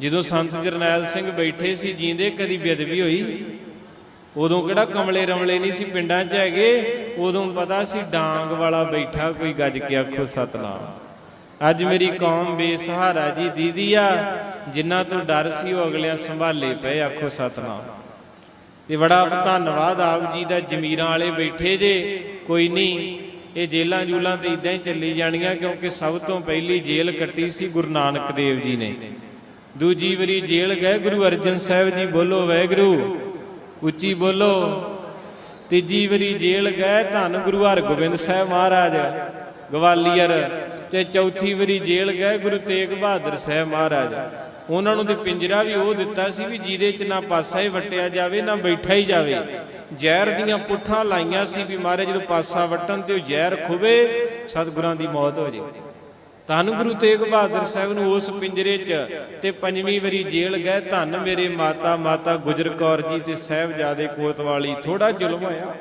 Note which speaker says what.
Speaker 1: ਜਦੋਂ ਸੰਤ ਜਰਨੈਲ ਸਿੰਘ ਬੈਠੇ ਸੀ ਜੀਂਦੇ ਕਦੀ ਬੇਅਦਬੀ ਹੋਈ? ਉਦੋਂ ਕਿਹੜਾ ਕਮਲੇ ਰਮਲੇ ਨਹੀਂ ਸੀ ਪਿੰਡਾਂ 'ਚ ਹੈਗੇ? ਉਦੋਂ ਪਤਾ ਸੀ ਡਾਂਗ ਵਾਲਾ ਬੈਠਾ ਕੋਈ ਗੱਜ ਕੇ ਆਖੋ, ਸਤਨਾਮ। ਅੱਜ ਮੇਰੀ ਕੌਮ ਬੇਸਹਾਰਾ ਜੀ, ਦੀਦੀ ਆ। ਜਿਨ੍ਹਾਂ ਤੋਂ ਡਰ ਸੀ, ਉਹ ਅਗਲਿਆਂ ਸੰਭਾਲੇ ਪਏ, ਆਖੋ, ਸਤਨਾਮ। ਤੇ ਬੜਾ ਧੰਨਵਾਦ ਆਪ ਜੀ ਦਾ, ਜ਼ਮੀਰਾਂ ਵਾਲੇ ਬੈਠੇ ਜੇ। ਕੋਈ ਨਹੀਂ, ਇਹ ਜੇਲਾਂ ਜੂਲਾਂ ਤੇ ਇਦਾਂ ਹੀ ਚੱਲੀ ਜਾਣੀਆਂ ਕਿਉਂਕਿ ਸਭ ਤੋਂ ਪਹਿਲੀ ਜੇਲ੍ਹ ਕੱਟੀ ਸੀ ਗੁਰੂ ਨਾਨਕ ਦੇਵ ਜੀ ਨੇ। ਦੂਜੀ ਵਾਰੀ ਜੇਲ੍ਹ ਗਏ, ਗੁਰੂ ਅਰਜਨ ਸਾਹਿਬ ਜੀ ਬੋਲੋ, ਵਾਹਿਗੁਰੂ, ਉੱਚੀ ਬੋਲੋ। ਤੀਜੀ ਵਾਰੀ ਜੇਲ੍ਹ ਗਏ, ਧੰਨ ਗੁਰੂ ਹਰਗੋਬਿੰਦ ਸਾਹਿਬ ਮਹਾਰਾਜ, ਗਵਾਲੀਅਰ। ਤੇ ਚੌਥੀ ਵਾਰੀ ਜੇਲ੍ਹ ਗਏ, ਗੁਰੂ ਤੇਗ ਬਹਾਦਰ ਸਾਹਿਬ ਮਹਾਰਾਜ। ਉਹਨਾਂ ਨੂੰ ਤੇ ਪਿੰਜਰਾ ਵੀ ਉਹ ਦਿੱਤਾ ਸੀ ਵੀ ਜਿਹਦੇ ਚ ਨਾ ਪਾਸਾ ਹੀ ਵਟਿਆ ਜਾਵੇ, ਨਾ ਬੈਠਾ ਹੀ ਜਾਵੇ। ਜ਼ਹਿਰ ਦੀਆਂ ਪੁੱਠਾਂ ਲਾਈਆਂ ਸੀ ਵੀ ਮਹਾਰਾਜ ਜਦੋਂ ਪਾਸਾ ਵਟਣ ਤੇ ਉਹ ਜ਼ਹਿਰ ਖੁਵੇ ਸਤਿਗੁਰਾਂ ਦੀ ਮੌਤ ਹੋ ਜੇ। ਧੰਨ ਗੁਰੂ ਤੇਗ ਬਹਾਦਰ ਸਾਹਿਬ ਨੂੰ ਉਸ ਪਿੰਜਰੇ 'ਚ ਤੇ ਪੰਜਵੀਂ ਵਾਰੀ ਜੇਲ੍ਹ ਗਏ। ਧੰਨ ਮੇਰੇ ਮਾਤਾ ਮਾਤਾ ਗੁਜਰ ਕੌਰ ਜੀ ਤੇ ਸਾਹਿਬਜ਼ਾਦੇ ਕੋਤਵਾਲੀ ਥੋੜਾ ਜ਼ੁਲਮ ਹੋਇਆ।